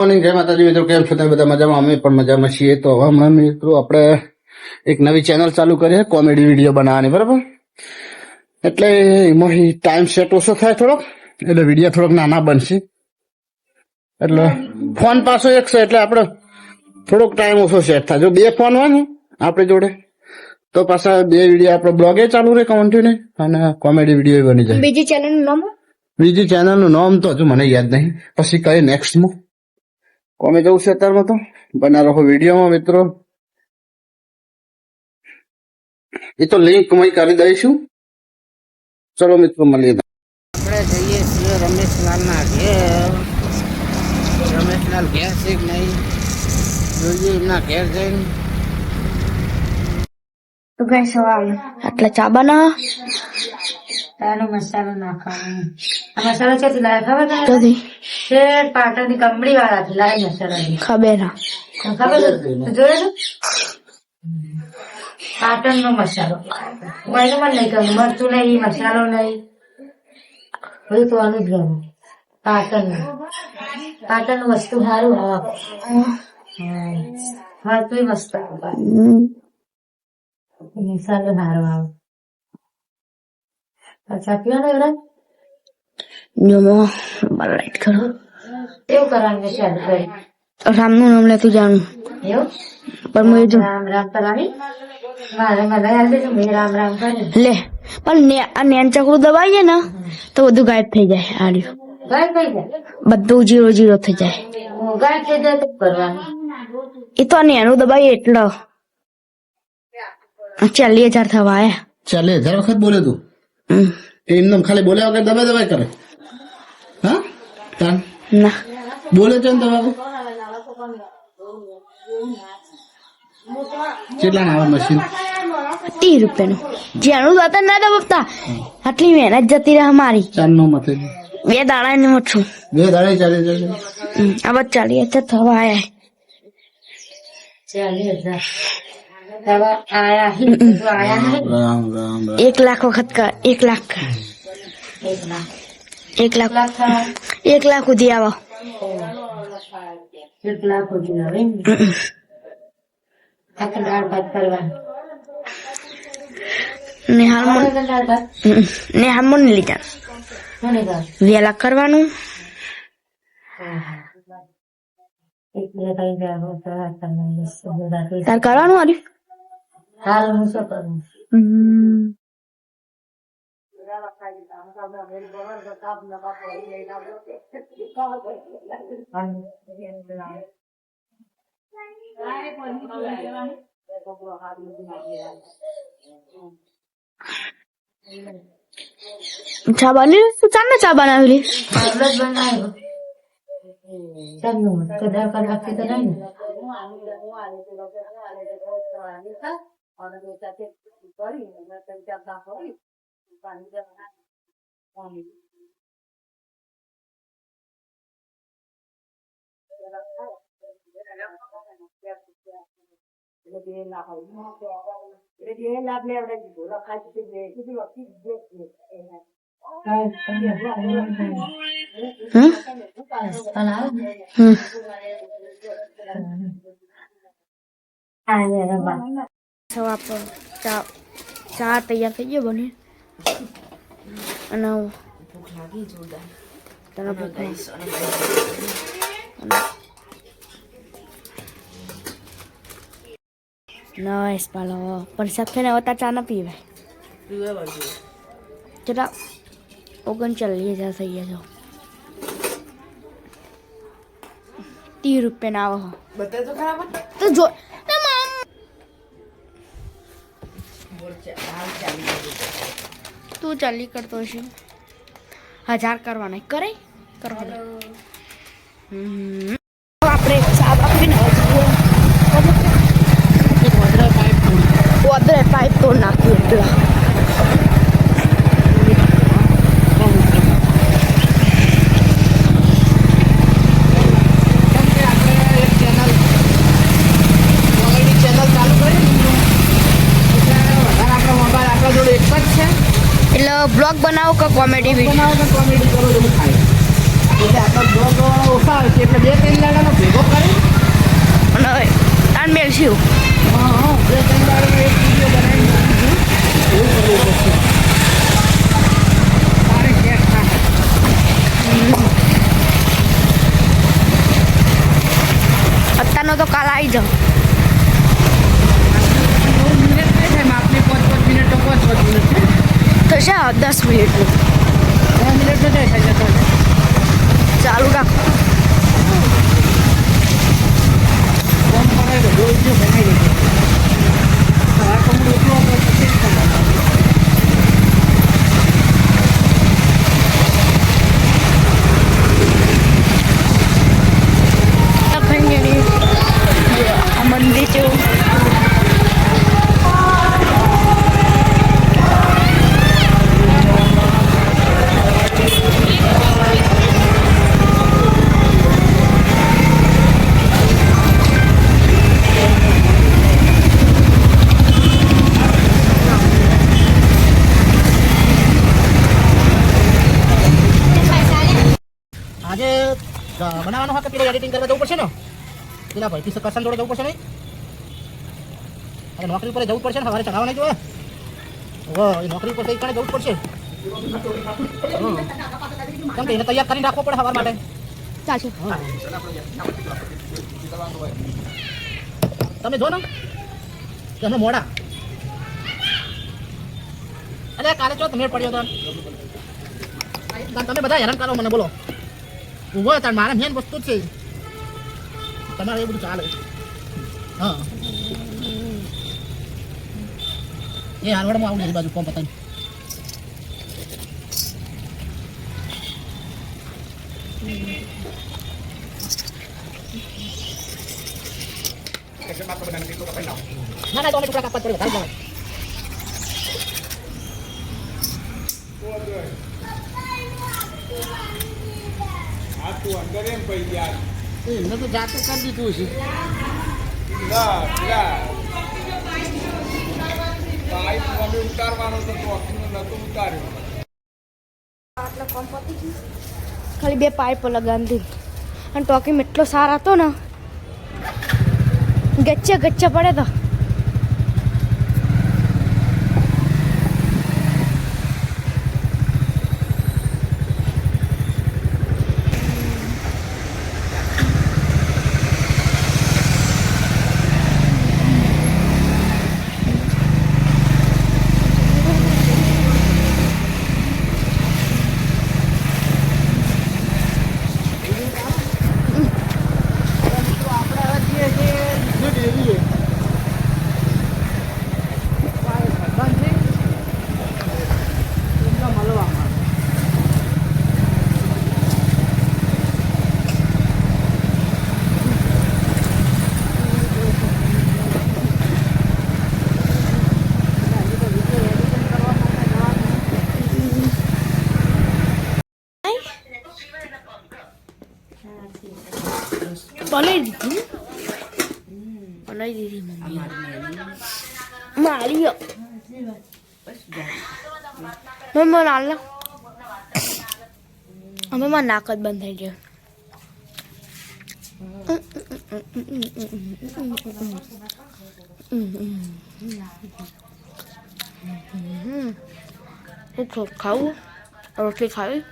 Morning જય માતાજી મિત્રો કેમ છો? તમે બધા મજામાં? અમે પણ મજામાં છીએ. તો હવે હમણાં મિત્રો આપણે એક નવી ચેનલ ચાલુ કરી છે કોમેડી વીડિયો બનાવવાની બરાબર? એટલે એમાં ટાઈમ સેટ ઓછો થાય થોડોક એટલે વીડિયો થોડોક નાના બનશે. એટલે ફોન પાછો એક છે એટલે આપણે થોડોક ટાઈમ ઓછો સેટ થાય. જો બે ફોન હોય ને આપણી જોડે તો પાછા બે વીડિયો આપણે બ્લોગે ચાલુ રહે કન્ટિન્યુ અને કોમેડી વીડિયો બની જાય. બીજી ચેનલનું નામ? બીજી ચેનલનું નામ તો હજુ મને યાદ નહીં. પછી કઈ નેક્સ્ટમાં કોમે જવું છે અત્યારમાં તો? બના રહો વિડીયોમાં મિત્રો. એ તો લિંક મય કરી દઈશું. ચલો મિત્રો મળીએ. આપણે જઈએ છીએ રમેશલાલના ઘેર. રમેશલાલ ઘેર છે કે નહીં? જોઈએ એમના ઘેર જઈને. તો કઈ સવાલ. એટલે ચા બના તાનો મસાલો નાખવાનો. આ મસાલો ક્યાંથી લાય ખબર તને શેઠ પાટણની કંપની વાળાથી લાવે મસાલો એ. ખબર ના ખબર છે? તું જોયો છે? પાટણનો મસાલો. મને મને નહીં કહ્યું મરચું નહીં મસાલો નહીં. બધું તો આનું જ ગમે પાટણનું. પાટણનું વસ્તુ સારું આવે હા તું મસ્ત. મસાલો સારો આવે. અચ્છા પીવાનો એવડા જમો લાઈટ કરો એવું કરવાનું છે રામનું નામ લેતું જાણું એવું પણ મેં જો રામ રામ કરવાની મારે મને યાદ છે મેં રામ રામ કરે લે પણ ને આ નેન ચકડું દબાઈએ ને તો બધું ગાયબ થઈ જાય આર્યું બધું જીરો જીરો થઈ જાય એ તો આ નેનું દબાઈએ એટલો ચાલી હજાર થવા આયા ચાલે હજાર વખત બોલે તું હમ. એમને ખાલી બોલ્યા વગર દબાઈ દબાઈ કરે હા તાન ના બોલે છે ને દબાવે કેટલા ના આવે મશીન ત્રીસ રૂપિયાનું જેનું દાતા ના દબાવતા આટલી મહેનત જતી રહે મારી ચાર નો મથે બે દાડા ને છું બે દાડે ચાલે ચાલે આ બસ ચાલીસ હજાર થવા આયા ચાલી હજાર હવે આયા હી તો આયા નહીં રામ રામ રામ એક લાખ વખત કર એક લાખ એક લાખ એક લાખ સુધી આવો કરવાનું લીધા વેલા કરવાનું હાલ હું શું કરું ચા બની તું ચાલ ને ચા બનાવેલી આટલો જ બનાવ્યો ચાલુ તો દર કલાકથી તો નહીં ને હમ. પણ આવે ને હમ આ જરા બા તો આપણે ચા ચા તૈયાર થઈ ગયો બની અને ભૂખ લાગી જોરદાર તને ભૂખ લાગી. નાઈસ પાલો પણ સાથે ને હોતા ચા ના પીવાય પીવા બાજુ જરા ઓગણચાલીસ હજાર થઈ ગયા છો ત્રીસ રૂપિયા ના આવો બધા તો ખરાબ તો જો તું ચાલી કરતો છે હજાર કરવાના. કરે કરવાના. હમ. આપણે સાપ આપીને ગોદરે પાઇપ તો નાખ્યું એટલા એક ચેનલ કોમેડી ચેનલ ચાલુ કરી વધારે આપણો મોબાઈલ આપણા જોડે એક જ છે એટલે બ્લોગ બનાવો કે કોમેડી વીડિયો? બનાવો કે કોમેડી કરો એવું થાય એટલે આપણો બ્લોગ ઓછા આવે છે એટલે બે ત્રણ દાડાનો ભેગો કરી. અને તાન મેળશું. હા હા બે ત્રણ દાડાનો એક વીડિયો બનાવી મૂકીશું એવું કરવું પડશે તારે સેટ થાય અત્યારનો તો કાલ આવી જાઓ નવ મિનિટ થઈ જાય આપની પાંચ પાંચ મિનિટ તો પાંચ પાંચ મિનિટ છે થશે આ દસ મિનિટનું ચાલુ રાખો. બનાવી દેજો બનાવવાનું હોય કે પેલા એડિટિંગ કરવા જવું પડશે ને? પેલા ભાઈ થી કરશન જોડે જવું પડશે નહીં? અરે નોકરી ઉપર જવું પડશે ને સવારે ચઢાવવા નહીં જોવે હવે એ નોકરી ઉપર કઈ જવું પડશે. કેમ કે એને તૈયાર કરીને રાખવો પડે સવાર માટે. ચાલશે. તમે જો ને. તમે મોડા. અરે કાલે ચો તમે પડ્યો તો. તમે બધા હેરાન કરો મને બોલો. ઊભો તાર મારા મેન વસ્તુ જ છે તમારે એ બધું ચાલે હા એ હાલવડમાં આવું નહીં બાજુ કોમ પતાવી ના ના તો અમે ટુકડા કાપવા જ પડે વધારે જવાય એમને તો જાતે કરી દીધું છે ખાલી બે પાઇપ લગાવી અને ટોકીમ એટલો સારો હતો ને. ગચ્ચે ગચ્ચે પડે તો. બનાવી દીધી બનાવી દીધી મમ્મી મારી મમ્મી નાલ અમે માં નાક જ બંધ થઈ ગયો ખાવું રોટલી ખાવી